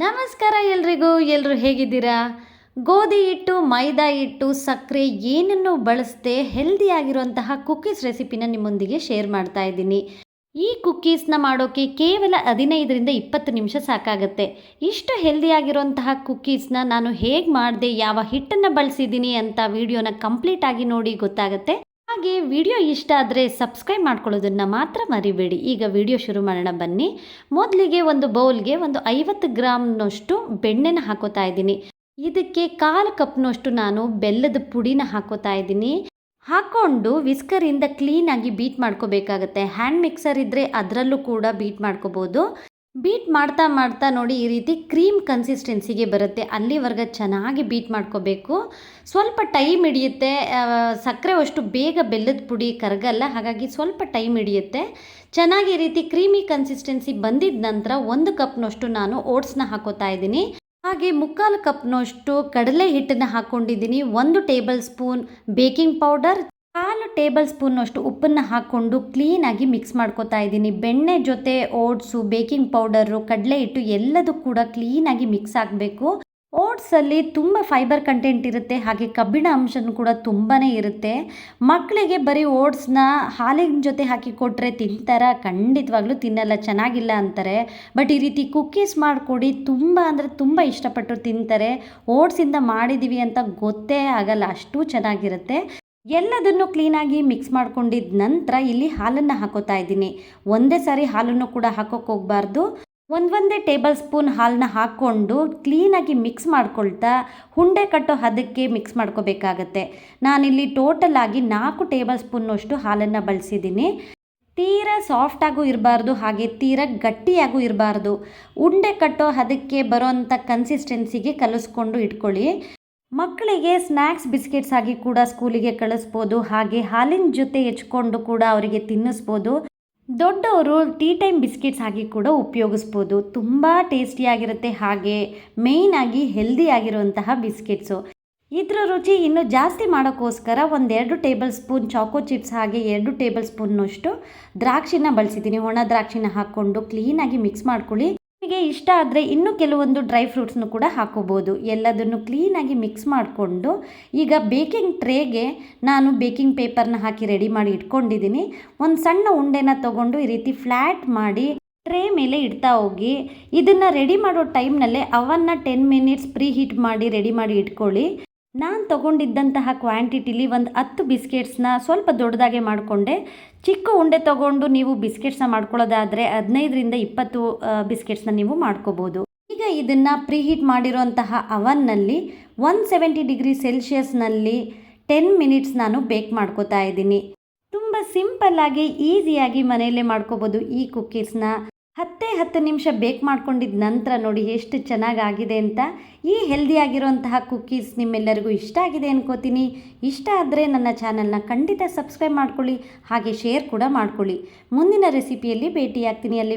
ನಮಸ್ಕಾರ ಎಲ್ರಿಗೂ ಎಲ್ಲರೂ ಹೇಗಿದ್ದೀರಾ? ಗೋಧಿ ಹಿಟ್ಟು, ಮೈದಾ ಹಿಟ್ಟು, ಸಕ್ಕರೆ ಏನನ್ನು ಬಳಸದೆ ಹೆಲ್ದಿಯಾಗಿರುವಂತಹ ಕುಕ್ಕೀಸ್ ರೆಸಿಪಿನ ನಿಮ್ಮೊಂದಿಗೆ ಶೇರ್ ಮಾಡ್ತಾ ಇದ್ದೀನಿ. ಈ ಕುಕ್ಕೀಸ್ನ ಮಾಡೋಕ್ಕೆ ಕೇವಲ ಹದಿನೈದರಿಂದ ಇಪ್ಪತ್ತು ನಿಮಿಷ ಸಾಕಾಗುತ್ತೆ. ಇಷ್ಟು ಹೆಲ್ದಿಯಾಗಿರುವಂತಹ ಕುಕ್ಕೀಸ್ನ ನಾನು ಹೇಗೆ ಮಾಡಿದೆ, ಯಾವ ಹಿಟ್ಟನ್ನು ಬಳಸಿದ್ದೀನಿ ಅಂತ ವಿಡಿಯೋನ ಕಂಪ್ಲೀಟ್ ಆಗಿ ನೋಡಿ ಗೊತ್ತಾಗುತ್ತೆ. ಹಾಗೆ ವಿಡಿಯೋ ಇಷ್ಟ ಆದರೆ ಸಬ್ಸ್ಕ್ರೈಬ್ ಮಾಡ್ಕೊಳ್ಳೋದನ್ನು ಮಾತ್ರ ಮರಿಬೇಡಿ. ಈಗ ವಿಡಿಯೋ ಶುರು ಮಾಡೋಣ ಬನ್ನಿ. ಮೊದಲಿಗೆ ಒಂದು ಬೌಲ್ಗೆ ಒಂದು ಐವತ್ತು ಗ್ರಾಮ್ನಷ್ಟು ಬೆಣ್ಣೆನ ಹಾಕೋತಾ ಇದ್ದೀನಿ. ಇದಕ್ಕೆ ಕಾಲು ಕಪ್ನಷ್ಟು ನಾನು ಬೆಲ್ಲದ ಪುಡಿನ ಹಾಕೋತಾ ಇದ್ದೀನಿ. ಹಾಕ್ಕೊಂಡು ವಿಸ್ಕರಿಂದ ಕ್ಲೀನಾಗಿ ಬೀಟ್ ಮಾಡ್ಕೋಬೇಕಾಗತ್ತೆ. ಹ್ಯಾಂಡ್ ಮಿಕ್ಸರ್ ಇದ್ದರೆ ಅದರಲ್ಲೂ ಕೂಡ ಬೀಟ್ ಮಾಡ್ಕೋಬೋದು. ಬೀಟ್ ಮಾಡ್ತಾ ಮಾಡ್ತಾ ನೋಡಿ ಈ ರೀತಿ ಕ್ರೀಮ್ ಕನ್ಸಿಸ್ಟೆನ್ಸಿಗೆ ಬರುತ್ತೆ. ಅಲ್ಲಿವರೆಗೆ ಚೆನ್ನಾಗಿ ಬೀಟ್ ಮಾಡ್ಕೋಬೇಕು. ಸ್ವಲ್ಪ ಟೈಮ್ ಹಿಡಿಯುತ್ತೆ. ಸಕ್ಕರೆ ಅಷ್ಟು ಬೇಗ ಬೆಲ್ಲದ ಪುಡಿ ಕರಗಲ್ಲ. ಹಾಗಾಗಿ ಸ್ವಲ್ಪ ಟೈಮ್ ಹಿಡಿಯುತ್ತೆ. ಚೆನ್ನಾಗಿ ಈ ರೀತಿ ಕ್ರೀಮಿ ಕನ್ಸಿಸ್ಟೆನ್ಸಿ ಬಂದಿದ ನಂತರ ಒಂದು ಕಪ್ನಷ್ಟು ನಾನು ಓಟ್ಸ್ನ ಹಾಕೋತಾ ಇದ್ದೀನಿ. ಹಾಗೆ ಮುಕ್ಕಾಲು ಕಪ್ನಷ್ಟು ಕಡಲೆ ಹಿಟ್ಟನ್ನು ಹಾಕ್ಕೊಂಡಿದ್ದೀನಿ ಒಂದು ಟೇಬಲ್ ಸ್ಪೂನ್ ಬೇಕಿಂಗ್ ಪೌಡರ್ ಕಾಲು ಟೇಬಲ್ ಸ್ಪೂನ್ನಷ್ಟು ಉಪ್ಪನ್ನು ಹಾಕ್ಕೊಂಡು ಕ್ಲೀನಾಗಿ ಮಿಕ್ಸ್ ಮಾಡ್ಕೋತಾ ಇದ್ದೀನಿ. ಬೆಣ್ಣೆ ಜೊತೆ ಓಟ್ಸು ಬೇಕಿಂಗ್ ಪೌಡರು ಕಡಲೆ ಹಿಟ್ಟು ಎಲ್ಲದೂ ಕೂಡ ಕ್ಲೀನಾಗಿ ಮಿಕ್ಸ್ ಆಗಬೇಕು. ಓಟ್ಸಲ್ಲಿ ತುಂಬ ಫೈಬರ್ ಕಂಟೆಂಟ್ ಇರುತ್ತೆ, ಹಾಗೆ ಕಬ್ಬಿಣ ಅಂಶನೂ ಕೂಡ ತುಂಬಾ ಇರುತ್ತೆ. ಮಕ್ಕಳಿಗೆ ಬರೀ ಓಟ್ಸ್ನ ಹಾಲಿನ ಜೊತೆ ಹಾಕಿ ಕೊಟ್ಟರೆ ತಿಂತಾರ? ಖಂಡಿತವಾಗ್ಲೂ ತಿನ್ನಲ್ಲ, ಚೆನ್ನಾಗಿಲ್ಲ ಅಂತಾರೆ. ಬಟ್ ಈ ರೀತಿ ಕುಕ್ಕೀಸ್ ಮಾಡಿಕೊಡಿ, ತುಂಬ ಅಂದರೆ ತುಂಬ ಇಷ್ಟಪಟ್ಟು ತಿಂತಾರೆ. ಓಟ್ಸಿಂದ ಮಾಡಿದ್ದೀವಿ ಅಂತ ಗೊತ್ತೇ ಆಗಲ್ಲ, ಅಷ್ಟು ಚೆನ್ನಾಗಿರುತ್ತೆ. ಎಲ್ಲದನ್ನು ಕ್ಲೀನಾಗಿ ಮಿಕ್ಸ್ ಮಾಡ್ಕೊಂಡಿದ್ದ ನಂತರ ಇಲ್ಲಿ ಹಾಲನ್ನು ಹಾಕೋತಾ ಇದ್ದೀನಿ. ಒಂದೇ ಸಾರಿ ಹಾಲನ್ನು ಕೂಡ ಹಾಕೋಕೆ ಹೋಗಬಾರ್ದು. ಒಂದೊಂದೇ ಟೇಬಲ್ ಸ್ಪೂನ್ ಹಾಲನ್ನ ಹಾಕ್ಕೊಂಡು ಕ್ಲೀನಾಗಿ ಮಿಕ್ಸ್ ಮಾಡ್ಕೊಳ್ತಾ ಹುಂಡೆ ಕಟ್ಟೋ ಹದಕ್ಕೆ ಮಿಕ್ಸ್ ಮಾಡ್ಕೋಬೇಕಾಗತ್ತೆ. ನಾನಿಲ್ಲಿ ಟೋಟಲ್ ಆಗಿ ನಾಲ್ಕು ಟೇಬಲ್ ಸ್ಪೂನ್ನಷ್ಟು ಹಾಲನ್ನು ಬಳಸಿದ್ದೀನಿ. ತೀರಾ ಸಾಫ್ಟಾಗೂ ಇರಬಾರ್ದು, ಹಾಗೆ ತೀರ ಗಟ್ಟಿಯಾಗೂ ಇರಬಾರ್ದು. ಉಂಡೆ ಕಟ್ಟೋ ಹದಕ್ಕೆ ಬರೋಂಥ ಕನ್ಸಿಸ್ಟೆನ್ಸಿಗೆ ಕಲಿಸ್ಕೊಂಡು ಇಟ್ಕೊಳ್ಳಿ. ಮಕ್ಕಳಿಗೆ ಸ್ನ್ಯಾಕ್ಸ್ ಬಿಸ್ಕೆಟ್ಸ್ ಆಗಿ ಕೂಡ ಸ್ಕೂಲಿಗೆ ಕಳಿಸ್ಬೋದು. ಹಾಗೆ ಹಾಲಿನ ಜೊತೆ ಹೆಚ್ಕೊಂಡು ಕೂಡ ಅವರಿಗೆ ತಿನ್ನಿಸ್ಬೋದು. ದೊಡ್ಡವರು ಟೀ ಟೈಮ್ ಬಿಸ್ಕೆಟ್ಸ್ ಆಗಿ ಕೂಡ ಉಪಯೋಗಿಸ್ಬೋದು. ತುಂಬ ಟೇಸ್ಟಿಯಾಗಿರುತ್ತೆ ಹಾಗೆ ಮೇಯ್ನಾಗಿ ಹೆಲ್ದಿ ಆಗಿರುವಂತಹ ಬಿಸ್ಕೆಟ್ಸು. ಇದರ ರುಚಿ ಇನ್ನೂ ಜಾಸ್ತಿ ಮಾಡೋಕ್ಕೋಸ್ಕರ ಒಂದೆರಡು ಟೇಬಲ್ ಸ್ಪೂನ್ ಚಾಕೋ ಚಿಪ್ಸ್ ಹಾಗೆ ಎರಡು ಟೇಬಲ್ ಸ್ಪೂನ್ನಷ್ಟು ದ್ರಾಕ್ಷಿನ ಬಳಸಿದ್ದೀನಿ. ಒಣ ದ್ರಾಕ್ಷಿನ ಹಾಕ್ಕೊಂಡು ಕ್ಲೀನಾಗಿ ಮಿಕ್ಸ್ ಮಾಡ್ಕೊಳ್ಳಿ. ನಿಮಗೆ ಇಷ್ಟ ಆದರೆ ಇನ್ನೂ ಕೆಲವೊಂದು ಡ್ರೈ ಫ್ರೂಟ್ಸ್ನು ಕೂಡ ಹಾಕೋಬೋದು. ಎಲ್ಲದನ್ನು ಕ್ಲೀನಾಗಿ ಮಿಕ್ಸ್ ಮಾಡಿಕೊಂಡು ಈಗ ಬೇಕಿಂಗ್ ಟ್ರೇಗೆ ನಾನು ಬೇಕಿಂಗ್ ಪೇಪರ್ನ ಹಾಕಿ ರೆಡಿ ಮಾಡಿ ಇಟ್ಕೊಂಡಿದ್ದೀನಿ. ಒಂದು ಸಣ್ಣ ಉಂಡೆನ ತೊಗೊಂಡು ಈ ರೀತಿ ಫ್ಲ್ಯಾಟ್ ಮಾಡಿ ಟ್ರೇ ಮೇಲೆ ಇಡ್ತಾ ಹೋಗಿ. ಇದನ್ನು ರೆಡಿ ಮಾಡೋ ಟೈಮ್ನಲ್ಲೇ ಅವನ್ನ ಟೆನ್ ಮಿನಿಟ್ಸ್ ಪ್ರೀ ಹೀಟ್ ಮಾಡಿ ರೆಡಿ ಮಾಡಿ ಇಟ್ಕೊಳ್ಳಿ. ನಾನು ತೊಗೊಂಡಿದ್ದಂತಹ ಕ್ವಾಂಟಿಟಿಲಿ ಒಂದು ಹತ್ತು ಬಿಸ್ಕೆಟ್ಸ್ನ ಸ್ವಲ್ಪ ದೊಡ್ಡದಾಗೆ ಮಾಡಿಕೊಂಡೆ. ಚಿಕ್ಕ ಉಂಡೆ ತೊಗೊಂಡು ನೀವು ಬಿಸ್ಕೆಟ್ಸ್ನ ಮಾಡ್ಕೊಳ್ಳೋದಾದರೆ ಹದಿನೈದರಿಂದ ಇಪ್ಪತ್ತು ಬಿಸ್ಕೆಟ್ಸ್ನ ನೀವು ಮಾಡ್ಕೋಬೋದು. ಈಗ ಇದನ್ನು ಪ್ರೀಹೀಟ್ ಮಾಡಿರೋಂತಹ ಅವನ್ನಲ್ಲಿ ಒನ್ ಸೆವೆಂಟಿ ಡಿಗ್ರಿ ಸೆಲ್ಸಿಯಸ್ನಲ್ಲಿ ಟೆನ್ ಮಿನಿಟ್ಸ್ ನಾನು ಬೇಕ್ ಮಾಡ್ಕೋತಾ ಇದ್ದೀನಿ. ತುಂಬ ಸಿಂಪಲ್ಲಾಗಿ ಈಸಿಯಾಗಿ ಮನೆಯಲ್ಲೇ ಮಾಡ್ಕೋಬೋದು ಈ ಕುಕ್ಕೀಸ್ನ ಹತ್ತೇ ಹತ್ತು ನಿಮಿಷ ಬೇಕ್ ಮಾಡ್ಕೊಂಡಿದ್ದ ನಂತರ ನೋಡಿ ಎಷ್ಟು ಚೆನ್ನಾಗಾಗಿದೆ ಅಂತ. ಈ ಹೆಲ್ದಿಯಾಗಿರುವಂತಹ ಕುಕ್ಕೀಸ್ ನಿಮ್ಮೆಲ್ಲರಿಗೂ ಇಷ್ಟ ಆಗಿದೆ ಅನ್ಕೋತೀನಿ. ಇಷ್ಟ ಆದರೆ ನನ್ನ ಚಾನಲ್ನ ಖಂಡಿತ ಸಬ್ಸ್ಕ್ರೈಬ್ ಮಾಡ್ಕೊಳ್ಳಿ. ಹಾಗೆ ಶೇರ್ ಕೂಡ ಮಾಡ್ಕೊಳ್ಳಿ. ಮುಂದಿನ ರೆಸಿಪಿಯಲ್ಲಿ ಭೇಟಿಯಾಗ್ತೀನಿ ಅಲ್ಲಿ